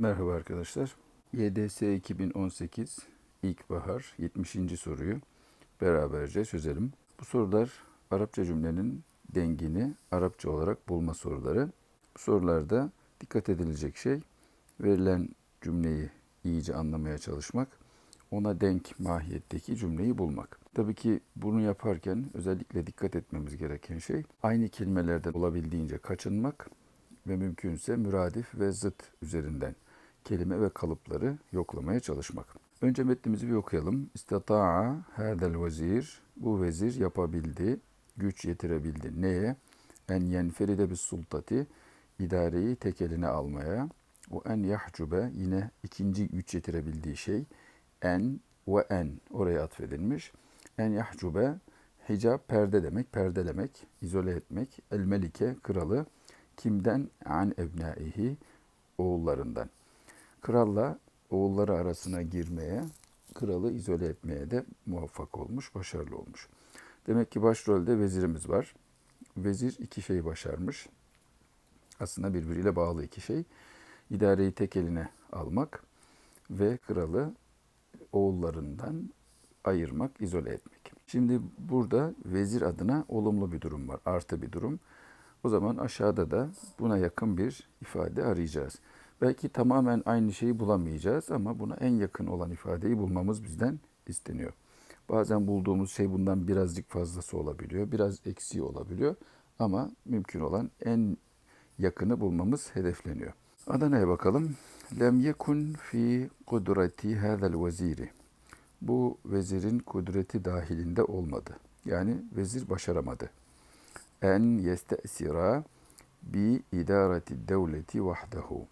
Merhaba arkadaşlar. YDS 2018 İlkbahar 70. soruyu beraberce çözelim. Bu sorular Arapça cümlenin dengini Arapça olarak bulma soruları. Bu sorularda dikkat edilecek şey verilen cümleyi iyice anlamaya çalışmak, ona denk mahiyetteki cümleyi bulmak. Tabii ki bunu yaparken özellikle dikkat etmemiz gereken şey aynı kelimelerden olabildiğince kaçınmak ve mümkünse müradif ve zıt üzerinden kelime ve kalıpları yoklamaya çalışmak. Önce metnimizi bir okuyalım. İstata'a hadel vezir. Bu vezir yapabildi, güç yetirebildi. Neye? En yenferide bir sultati. idareyi tek eline almaya. O en yahcube yine ikinci güç yetirebildiği şey. En ve en oraya atfedilmiş. En yahcube hicap perde demek, perdelemek, izole etmek. El melike kralı kimden? An ebnaihi oğullarından. Kralla oğulları arasına girmeye, kralı izole etmeye de muvaffak olmuş, başarılı olmuş. Demek ki başrolde vezirimiz var. Vezir iki şeyi başarmış. Aslında birbiriyle bağlı iki şey. İdareyi tek eline almak ve kralı oğullarından ayırmak, izole etmek. Şimdi burada vezir adına olumlu bir durum var, artı bir durum. O zaman aşağıda da buna yakın bir ifade arayacağız. Belki tamamen aynı şeyi bulamayacağız ama buna en yakın olan ifadeyi bulmamız bizden isteniyor. Bazen bulduğumuz şey bundan birazcık fazlası olabiliyor, biraz eksiği olabiliyor ama mümkün olan en yakını bulmamız hedefleniyor. Adana'ya bakalım. Lem yekun fi kudreti hadal veziri. Bu vezirin kudreti dahilinde olmadı. Yani vezir başaramadı. En yestesira bi idareti devleti vahdehu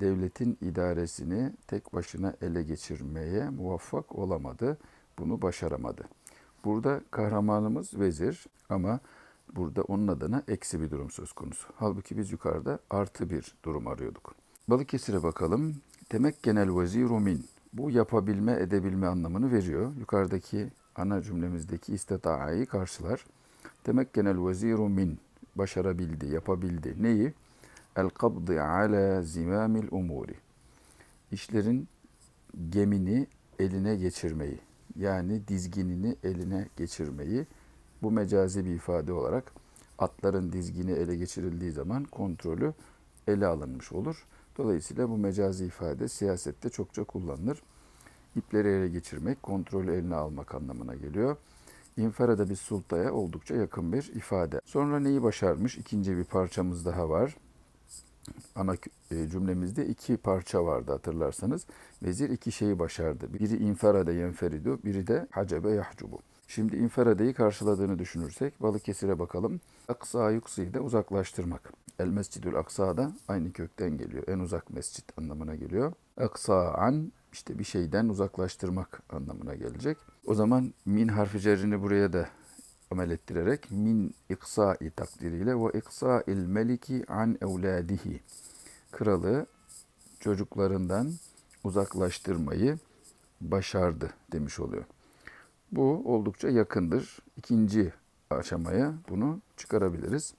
devletin idaresini tek başına ele geçirmeye muvaffak olamadı. Bunu başaramadı. Burada kahramanımız vezir ama burada onun adına eksi bir durum söz konusu. Halbuki biz yukarıda artı bir durum arıyorduk. Balıkesir'e bakalım. Demek genel veziru min. Bu yapabilme, edebilme anlamını veriyor. Yukarıdaki ana cümlemizdeki istitaayı karşılar. Demek genel veziru min. Başarabildi, yapabildi. Neyi? El kabdı ala zimamil umuri. İşlerin gemini eline geçirmeyi. Yani dizginini eline geçirmeyi. Bu mecazi bir ifade olarak atların dizgini ele geçirildiği zaman kontrolü ele alınmış olur. Dolayısıyla bu mecazi ifade siyasette çokça kullanılır. İpleri ele geçirmek, kontrolü eline almak anlamına geliyor. İnferada bir sultaya oldukça yakın bir ifade. Sonra neyi başarmış? İkinci bir parçamız daha var ana e, cümlemizde iki parça vardı hatırlarsanız. Vezir iki şeyi başardı. Biri inferade yenferidu, biri de hacebe yahcubu. Şimdi inferadeyi karşıladığını düşünürsek Balıkesir'e bakalım. Aksa yuksi'yi de uzaklaştırmak. El mescidül aksa da aynı kökten geliyor. En uzak mescit anlamına geliyor. Aksa an işte bir şeyden uzaklaştırmak anlamına gelecek. O zaman min harfi cerrini buraya da amel ettirerek min iksai takdiriyle ve iksa'il meliki an evladihi kralı çocuklarından uzaklaştırmayı başardı demiş oluyor. Bu oldukça yakındır. İkinci aşamaya bunu çıkarabiliriz.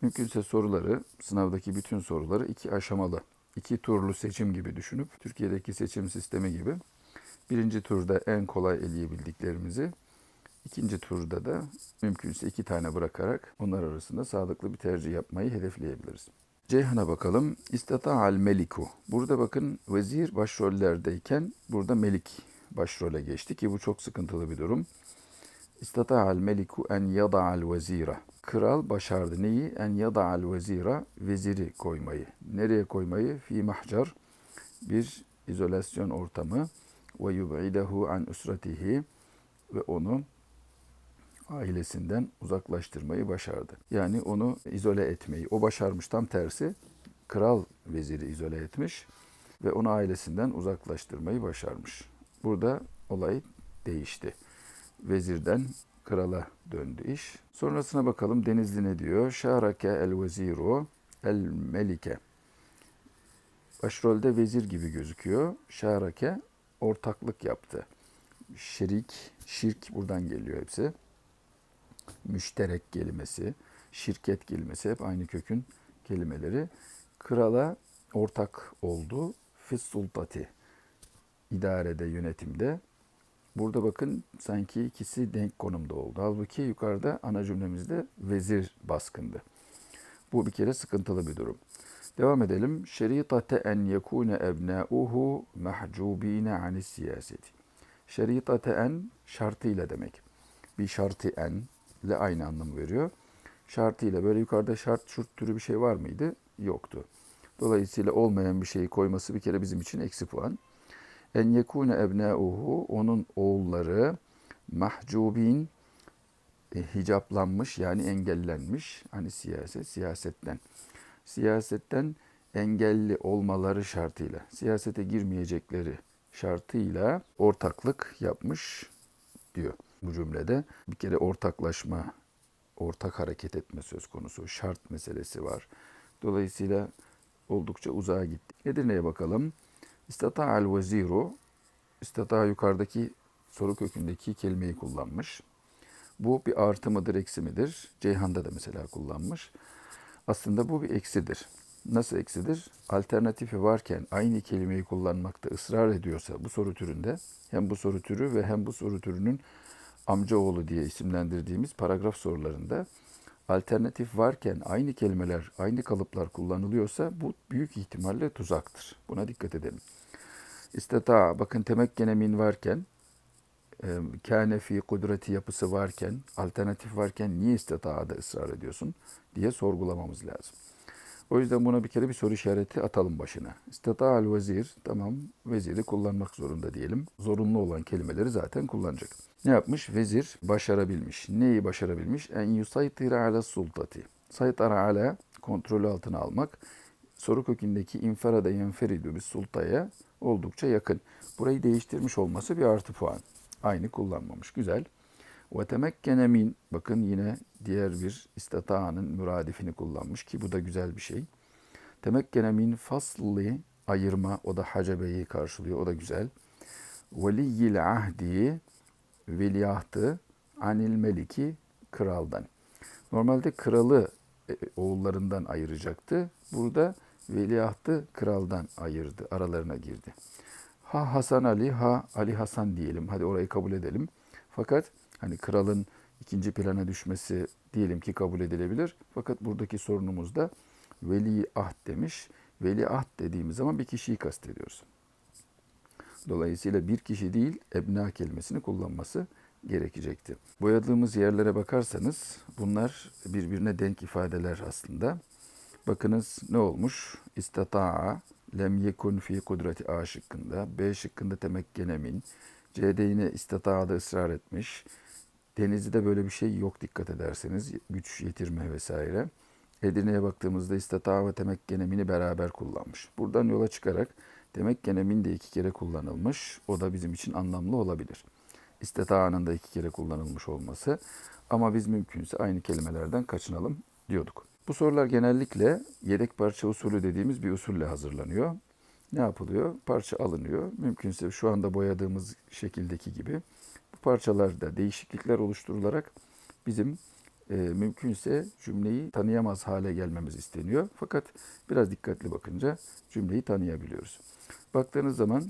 Mümkünse soruları, sınavdaki bütün soruları iki aşamalı, iki turlu seçim gibi düşünüp, Türkiye'deki seçim sistemi gibi birinci turda en kolay eleyebildiklerimizi İkinci turda da mümkünse iki tane bırakarak onlar arasında sağlıklı bir tercih yapmayı hedefleyebiliriz. Ceyhan'a bakalım. İstata'al meliku. Burada bakın vezir başrollerdeyken burada melik başrole geçti ki bu çok sıkıntılı bir durum. İstata'al meliku en yada'al vezira. Kral başardı neyi? En yada'al vezira veziri koymayı. Nereye koymayı? Fi mahcar bir izolasyon ortamı ve yub'idehu an usratihi ve onu ailesinden uzaklaştırmayı başardı. Yani onu izole etmeyi. O başarmış tam tersi. Kral veziri izole etmiş ve onu ailesinden uzaklaştırmayı başarmış. Burada olay değişti. Vezirden krala döndü iş. Sonrasına bakalım Denizli ne diyor? Şarake el veziru el melike. Başrolde vezir gibi gözüküyor. Şarake ortaklık yaptı. Şerik, şirk buradan geliyor hepsi müşterek kelimesi, şirket kelimesi hep aynı kökün kelimeleri. Krala ortak oldu. Fis sultati idarede, yönetimde. Burada bakın sanki ikisi denk konumda oldu. Halbuki yukarıda ana cümlemizde vezir baskındı. Bu bir kere sıkıntılı bir durum. Devam edelim. Şeritate en yekune ebnauhu mahcubine anis siyaseti. Şeritate en şartıyla demek. Bir şartı en ile aynı anlamı veriyor. Şartıyla böyle yukarıda şart şurt türü bir şey var mıydı? Yoktu. Dolayısıyla olmayan bir şeyi koyması bir kere bizim için eksi puan. En yekune ebnauhu onun oğulları mahcubin e, hicaplanmış yani engellenmiş. Hani siyaset siyasetten. Siyasetten engelli olmaları şartıyla, siyasete girmeyecekleri şartıyla ortaklık yapmış diyor bu cümlede. Bir kere ortaklaşma, ortak hareket etme söz konusu, şart meselesi var. Dolayısıyla oldukça uzağa gittik. Edirne'ye bakalım. İstata'al veziru, istata yukarıdaki soru kökündeki kelimeyi kullanmış. Bu bir artı mıdır, eksi midir? Ceyhan'da da mesela kullanmış. Aslında bu bir eksidir. Nasıl eksidir? Alternatifi varken aynı kelimeyi kullanmakta ısrar ediyorsa bu soru türünde hem bu soru türü ve hem bu soru türünün amcaoğlu diye isimlendirdiğimiz paragraf sorularında alternatif varken aynı kelimeler, aynı kalıplar kullanılıyorsa bu büyük ihtimalle tuzaktır. Buna dikkat edelim. İsteta, bakın temekkene min varken, e, kâne fi kudreti yapısı varken, alternatif varken niye isteta'da ısrar ediyorsun diye sorgulamamız lazım. O yüzden buna bir kere bir soru işareti atalım başına. İsteta'al vezir, tamam veziri kullanmak zorunda diyelim. Zorunlu olan kelimeleri zaten kullanacak. Ne yapmış? Vezir başarabilmiş. Neyi başarabilmiş? En yusaytira ala sultati. Saytara ala kontrolü altına almak. Soru kökündeki inferade yenferidu bir sultaya oldukça yakın. Burayı değiştirmiş olması bir artı puan. Aynı kullanmamış. Güzel. Ve temekkene min, bakın yine diğer bir istata'nın müradifini kullanmış ki bu da güzel bir şey. Temekkene min fasli, ayırma, o da hacebeyi karşılıyor, o da güzel. Veliyyil ahdi, veliahtı, anil meliki, kraldan. Normalde kralı e, oğullarından ayıracaktı. Burada veliahtı kraldan ayırdı, aralarına girdi. Ha Hasan Ali, ha Ali Hasan diyelim. Hadi orayı kabul edelim. Fakat hani kralın ikinci plana düşmesi diyelim ki kabul edilebilir. Fakat buradaki sorunumuz da veli ahd demiş. Veli ahd dediğimiz zaman bir kişiyi kastediyoruz. Dolayısıyla bir kişi değil ebna kelimesini kullanması gerekecekti. Boyadığımız yerlere bakarsanız bunlar birbirine denk ifadeler aslında. Bakınız ne olmuş? İstata'a lem yekun fi kudreti A şıkkında, B şıkkında temekkene min, C'de yine istata'da ısrar etmiş. Denizli'de böyle bir şey yok dikkat ederseniz. Güç yetirme vesaire. Edirne'ye baktığımızda istata ve temekkene mini beraber kullanmış. Buradan yola çıkarak temekkene min de iki kere kullanılmış. O da bizim için anlamlı olabilir. İsteta'nın da iki kere kullanılmış olması. Ama biz mümkünse aynı kelimelerden kaçınalım diyorduk. Bu sorular genellikle yedek parça usulü dediğimiz bir usulle hazırlanıyor. Ne yapılıyor? Parça alınıyor. Mümkünse şu anda boyadığımız şekildeki gibi parçalarda değişiklikler oluşturularak bizim e, mümkünse cümleyi tanıyamaz hale gelmemiz isteniyor. Fakat biraz dikkatli bakınca cümleyi tanıyabiliyoruz. Baktığınız zaman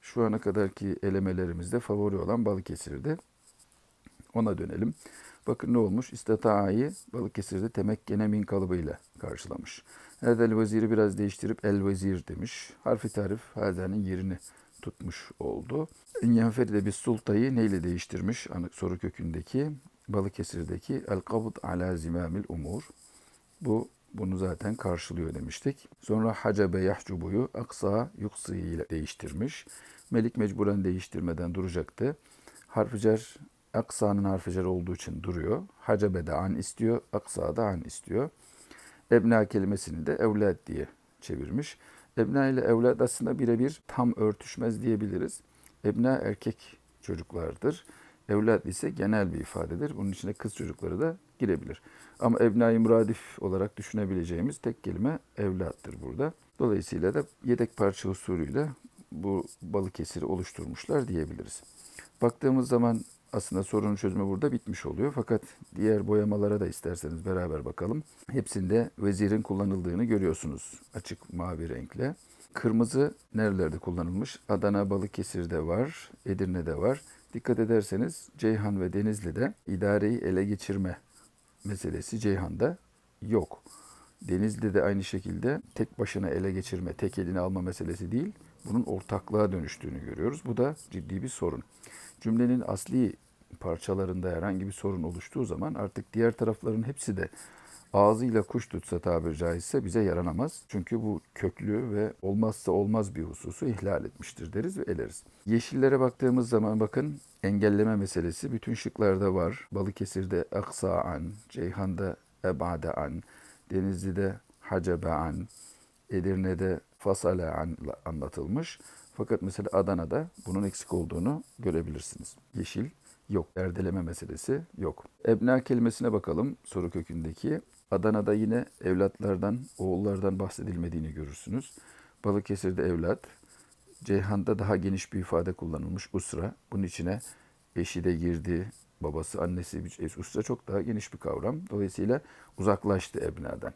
şu ana kadarki elemelerimizde favori olan Balıkesir'de. Ona dönelim. Bakın ne olmuş? İstata'yı Balıkesir'de temekkene min kalıbıyla karşılamış. Hedel veziri biraz değiştirip el vezir demiş. Harfi tarif hazenin yerini tutmuş oldu. Yenferi bir sultayı neyle değiştirmiş? Soru kökündeki Balıkesir'deki el kabd ala zimamil umur. Bu bunu zaten karşılıyor demiştik. Sonra hacabe yahcubuyu aksa yuksi ile değiştirmiş. Melik mecburen değiştirmeden duracaktı. Harficer aksa'nın harficer olduğu için duruyor. Hacabe de an istiyor, aksa da an istiyor. Ebna kelimesini de evlad diye çevirmiş. Ebna ile evlad aslında birebir tam örtüşmez diyebiliriz. Ebna erkek çocuklardır. Evlad ise genel bir ifadedir. Bunun içine kız çocukları da girebilir. Ama ebna-i muradif olarak düşünebileceğimiz tek kelime evlattır burada. Dolayısıyla da yedek parça usulüyle bu Balıkesir'i oluşturmuşlar diyebiliriz. Baktığımız zaman aslında sorunun çözümü burada bitmiş oluyor. Fakat diğer boyamalara da isterseniz beraber bakalım. Hepsinde vezirin kullanıldığını görüyorsunuz açık mavi renkle. Kırmızı nerelerde kullanılmış? Adana, Balıkesir'de var, Edirne'de var. Dikkat ederseniz Ceyhan ve Denizli'de idareyi ele geçirme meselesi Ceyhan'da yok. Denizli'de de aynı şekilde tek başına ele geçirme, tek elini alma meselesi değil, bunun ortaklığa dönüştüğünü görüyoruz. Bu da ciddi bir sorun. Cümlenin asli parçalarında herhangi bir sorun oluştuğu zaman artık diğer tarafların hepsi de ağzıyla kuş tutsa tabiri caizse bize yaranamaz. Çünkü bu köklü ve olmazsa olmaz bir hususu ihlal etmiştir deriz ve eleriz. Yeşillere baktığımız zaman bakın engelleme meselesi bütün şıklarda var. Balıkesir'de aksa'an, Ceyhan'da ebada'an, Denizli'de hacebe'an, Edirne'de fasale'an anlatılmış. Fakat mesela Adana'da bunun eksik olduğunu görebilirsiniz. Yeşil yok. Erdeleme meselesi yok. Ebna kelimesine bakalım soru kökündeki. Adana'da yine evlatlardan, oğullardan bahsedilmediğini görürsünüz. Balıkesir'de evlat, Ceyhan'da daha geniş bir ifade kullanılmış usra. Bunun içine eşi de girdi, babası, annesi, usra çok daha geniş bir kavram. Dolayısıyla uzaklaştı ebnadan.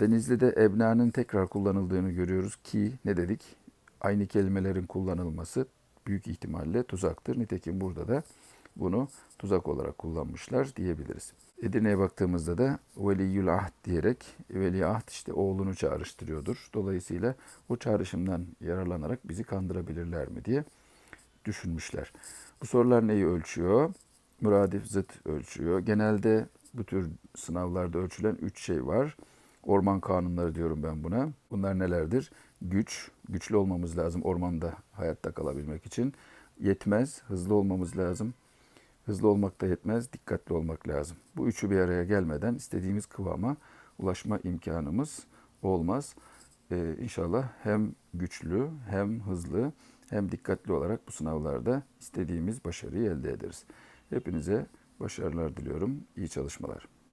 Denizli'de ebnanın tekrar kullanıldığını görüyoruz ki ne dedik? Aynı kelimelerin kullanılması büyük ihtimalle tuzaktır. Nitekim burada da bunu tuzak olarak kullanmışlar diyebiliriz. Edirne'ye baktığımızda da veliyül ahd diyerek veli ahd işte oğlunu çağrıştırıyordur. Dolayısıyla o çağrışımdan yararlanarak bizi kandırabilirler mi diye düşünmüşler. Bu sorular neyi ölçüyor? Muradif zıt ölçüyor. Genelde bu tür sınavlarda ölçülen üç şey var. Orman kanunları diyorum ben buna. Bunlar nelerdir? Güç, güçlü olmamız lazım ormanda hayatta kalabilmek için. Yetmez, hızlı olmamız lazım. Hızlı olmak da yetmez, dikkatli olmak lazım. Bu üçü bir araya gelmeden istediğimiz kıvama ulaşma imkanımız olmaz. Ee, inşallah hem güçlü, hem hızlı, hem dikkatli olarak bu sınavlarda istediğimiz başarıyı elde ederiz. Hepinize başarılar diliyorum. İyi çalışmalar.